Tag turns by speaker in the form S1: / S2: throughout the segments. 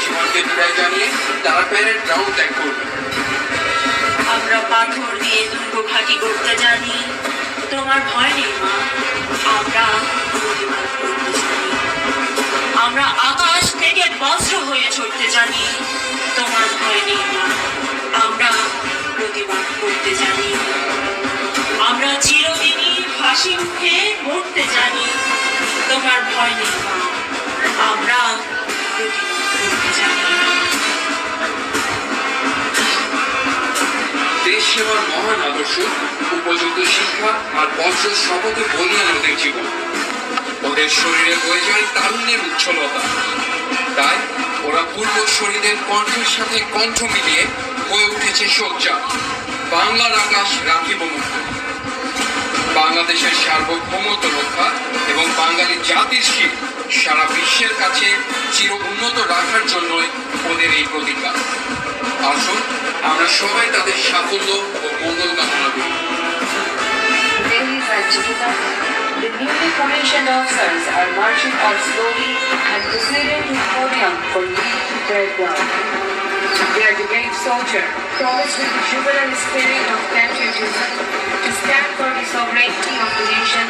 S1: জীবনকে বিদায় জানিয়ে তারা প্যারেড গ্রাউন্ড ত্যাগ করবে
S2: আমরা পাথর দিয়ে দুর্গ ঘাঁটি করতে জানি। তোমার ভয় নেই, মা। আমরা আমরা আকাশ থেকে বজ্র হয়ে ছড়তে জানি। তোমার ভয় নেই, মা। আমরা প্রতিবাদ করতে জানি। আমরা চিরদিনই হাসি মুখে মরতে জানি। তোমার ভয় নেই, মা। আমরা
S1: দেশ সেবার মহান আদর্শ, উপযুক্ত শিক্ষা আর বজ্র শপথে বলিয়ান ওদের জীবন। ওদের শরীরে যায় তারুণ্যের উচ্ছলতা। তাই ওরা পূর্ব শরীরের কণ্ঠের সাথে কণ্ঠ মিলিয়ে হয়ে উঠেছে সোচ্চা বাংলার আকাশ রাখিব মুক্ত বাংলাদেশের সার্বভৌমত্ব রক্ষা এবং বাঙালি জাতির শীল সারা বিশ্বের কাছে চির উন্নত রাখার জন্যই ওদের এই প্রতিজ্ঞা আসুন আমরা সবাই তাদের সাফল্য ও মঙ্গল কামনা করি
S3: the newly commissioned officers are marching out slowly and proceeding to the podium for leading the parade ground. They are the brave soldier, promised with the jubilant spirit of patriotism to stand for the sovereignty of the nation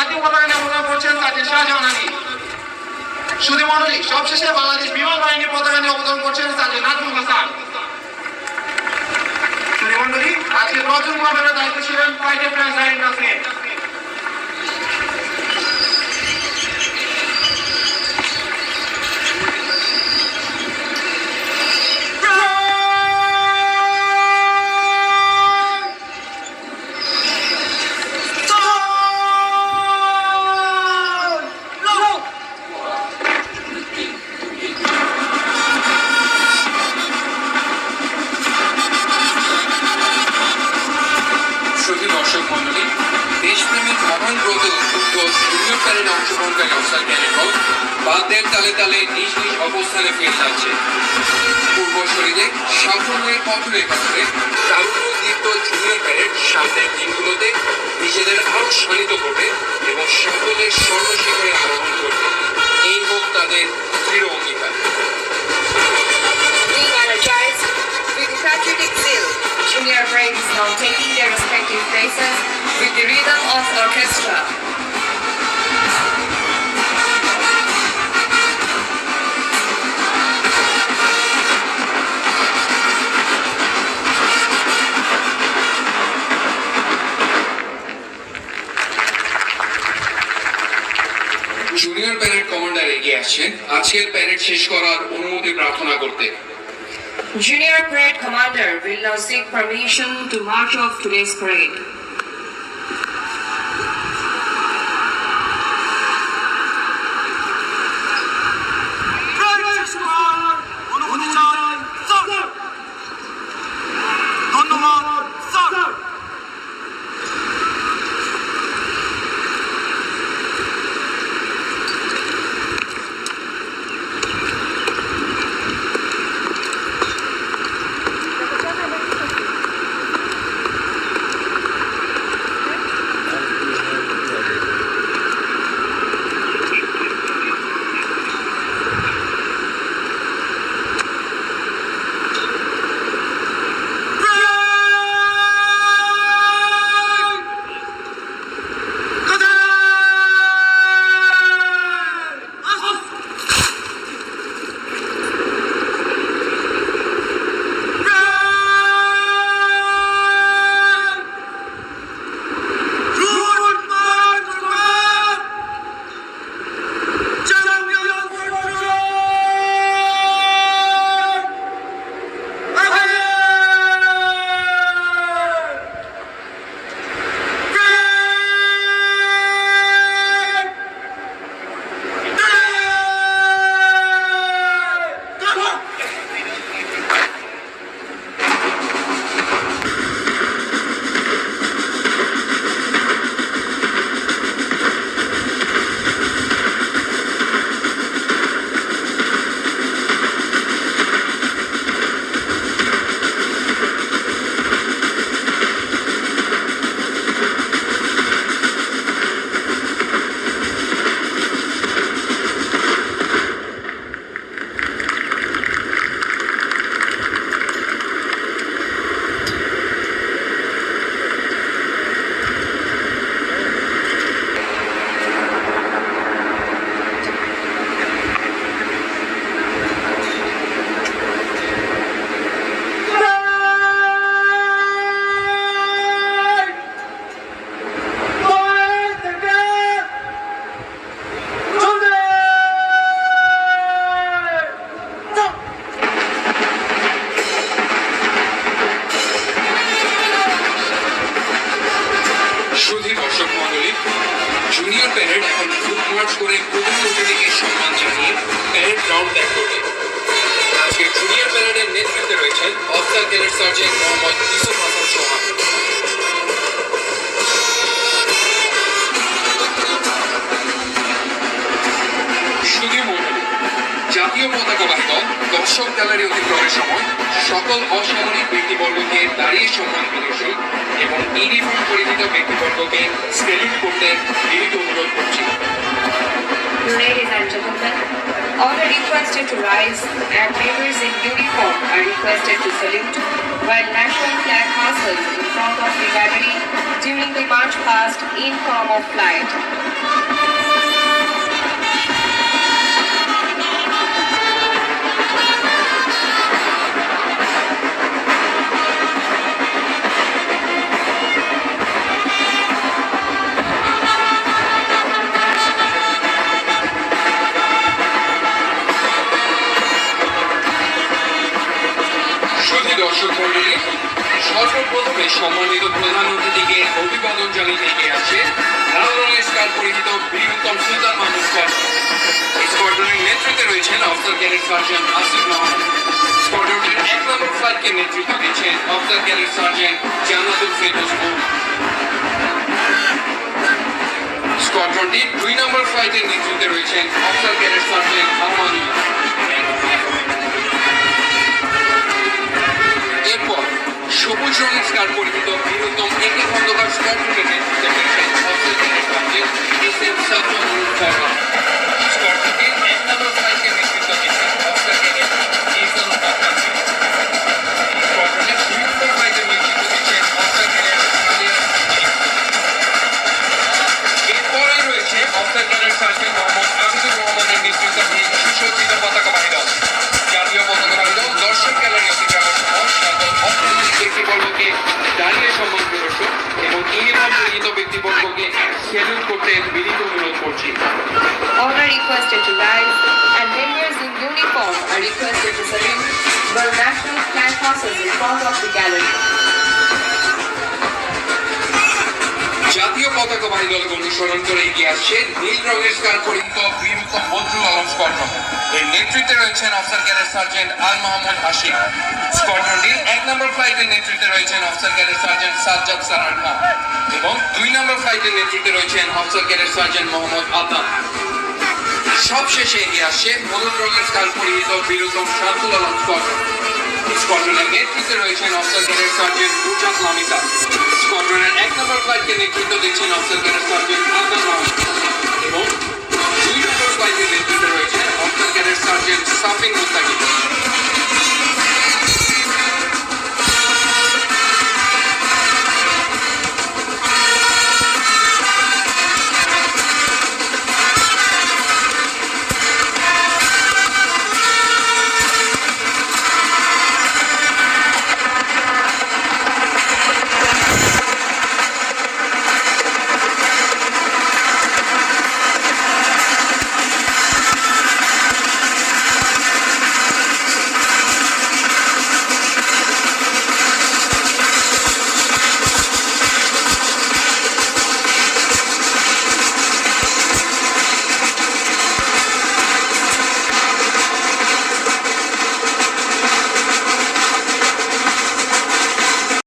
S4: জাতীয় পতাকা নিয়ে করছেন sergeant Shahjahan Ali. সুধী মন্ডলী, সবশেষে বাংলাদেশ বিমান বাহিনীর পতাকা নিয়ে অবদান করছেন সার্জেন্ট নাজমুল হাসান। মন্ডলী আজকে দশজন কমান্ডারের দায়িত্ব ছিলেন ফ্লাইট অ্যাম্বুলেন্স লাইন
S1: তারুণ্যদীপ্ত জুনিয়র প্যারেড সামনের দিনগুলোতে নিজেদের আরও শানিত করবে এবং সাফল্যের স্বর্ণ শিখরে আরোহণ করবে এই হোক তাদের দৃঢ় অঙ্গীকার
S3: junior is now taking their respective places with the rhythm of orchestra.
S1: আসছেন আজকের প্যারেড শেষ করার অনুমতি প্রার্থনা করতে
S3: Junior parade commander will now seek permission to march off today's parade.
S1: Officer sergeant Mohammad Yusuf Hasan Sohan জাতীয় পতাকা বাহিদল দর্শক গ্যালারি অতিক্রমের সময় সকল অসামরিক ব্যক্তিবর্গকে দাঁড়িয়ে সম্মান প্রদর্শন এবং ইউনিফর্ম পরিহিত ব্যক্তিবর্গকে স্যালুট করতে বিনীত অনুরোধ করছি।
S3: Ladies and gentlemen, all are requested to rise and members in uniform are requested to salute. While national flag hustles in front of the gallery during the march past in form of flight.
S1: সর্বপ্রথমে সম্মানিত প্রধান অভিবাদন জানিয়ে এগিয়ে আছে লাল রঙের scarf পরিহিত Bir Uttam Sultan Mahmud squadron স্কোয়াড্রনের নেতৃত্বে রয়েছেন officer cadet sergeant Asif Mahmud. স্কোয়াড্রনের এক নম্বর ফ্লাইটকে নেতৃত্ব দিচ্ছেন officer cadet sergeant Jannatul Ferdous স্কোয়াড্রনটি দুই নম্বর ফ্লাইটের নেতৃত্বে রয়েছেন অফসার ক্যাডেট সার্জেন্ট আহমানুল্লাহ সবুজ রঙের স্কার পরিহিত বীরুত্তম একে খন্দকার স্কোয়াড্রনের নেতৃত্বে রয়েছেন অফসার ইউনিফর্ম পরিহিত ব্যক্তিবর্গকে শিডিউল করতে বিনীত অনুরোধ করছি
S3: All are requested to rise and members in uniform are requested to salute while national flag hustles in front of the gallery.
S1: জাতীয় পতাকা বাহিনী দলকে অনুসরণ করে এগিয়ে আসছে নীল রঙের স্কার পরিহিত বদরুল আলম স্কোয়াড্রন এর নেতৃত্বে রয়েছেন officer cadet sergeant Al Mahmud Hashim স্কোয়াড্রনটির এক নম্বর ফ্লাইটের নেতৃত্বে রয়েছেন অফিসার ক্যাডেট সার্জেন্ট সাজ্জাদ সারার খান এবং দুই নম্বর ফ্লাইটের নেতৃত্বে রয়েছেন officer cadet sergeant Mohammad Adnan সবশেষে এগিয়ে হলুদ রঙের স্কার পরিহিত বীরুত্তম শান্তুল আলম স্কোয়াড্রন। স্কোয়াড্রনের নেতৃত্বে রয়েছেন officer cadet sergeant Rujat Lamisa স্কোয়াড্রনের এক নম্বর ফ্লাইটকে নেতৃত্ব দিচ্ছেন অফিসার ক্যাডেট সার্জেন্ট মাহমুদ